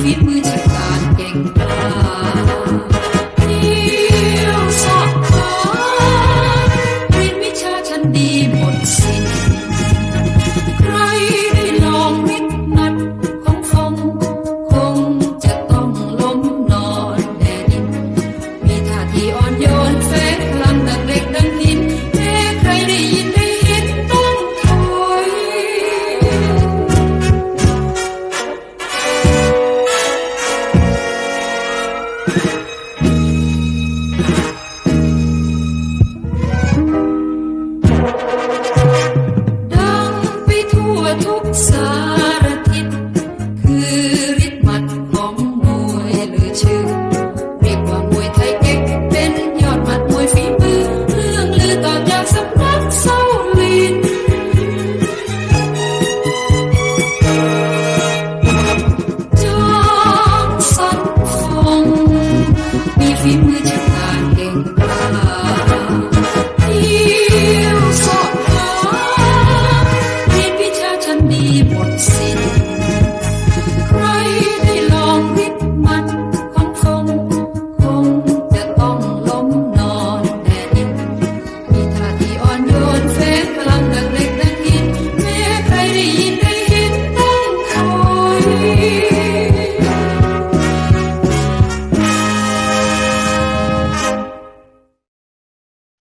любви быть ทุกสารทิศคือฤทธิ์มัดของมวยหรือชื่อ